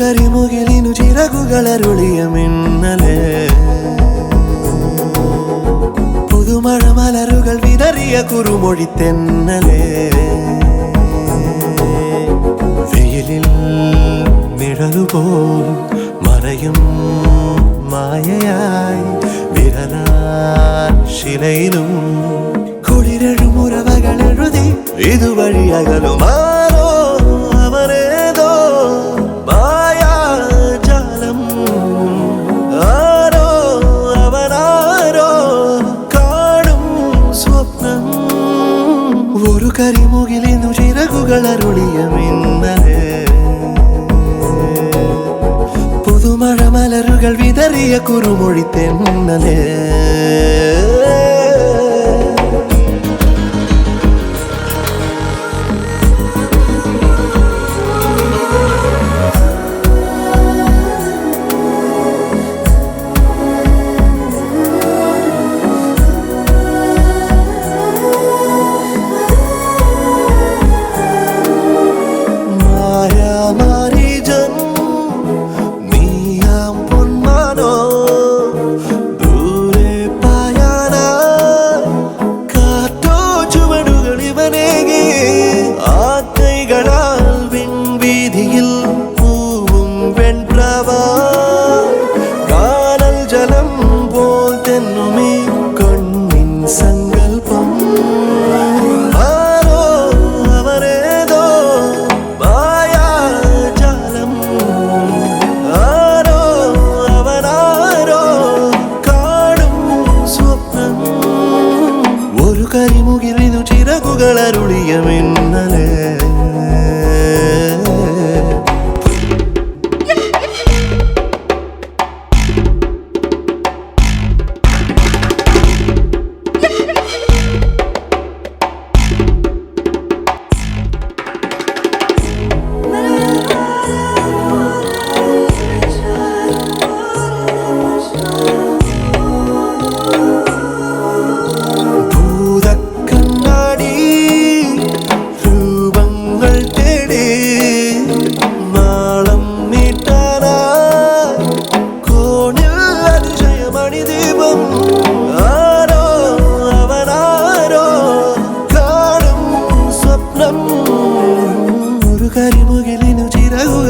കരിമുകിലിനു ചിറകുകളരുളിയ മിന്നലെ പുതുമഴ മലരുകൾ വിതറിയ കുറുമൊഴി തെന്നലേ വെയിലിൽ നിഴലുപോൽ മറയും മായയായി വിരലാൽ ശിലയിലും കുളിരഴും ഉറവകൾ എഴുതി ഇതുവഴി അകലുമാറോ അവരേതോ മായാജാലം ആരോ അവനാരോ കാണും സ്വപ്നം. ഒരു കരിമുകിലിന്നു ചിറകുകൾ അരുളിയ മിന്നലേ. கண்கள் விதறிய குறுமொழி தென்னலே. കരിമുകിലിനു ചിറകുകൾ അരുളിയ മിന്നലേ.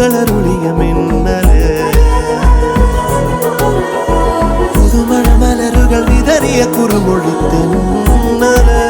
பூகளருளிய மின்னலே புதுமண மலர்கள் விதறிய குறுமொழி தென்னலே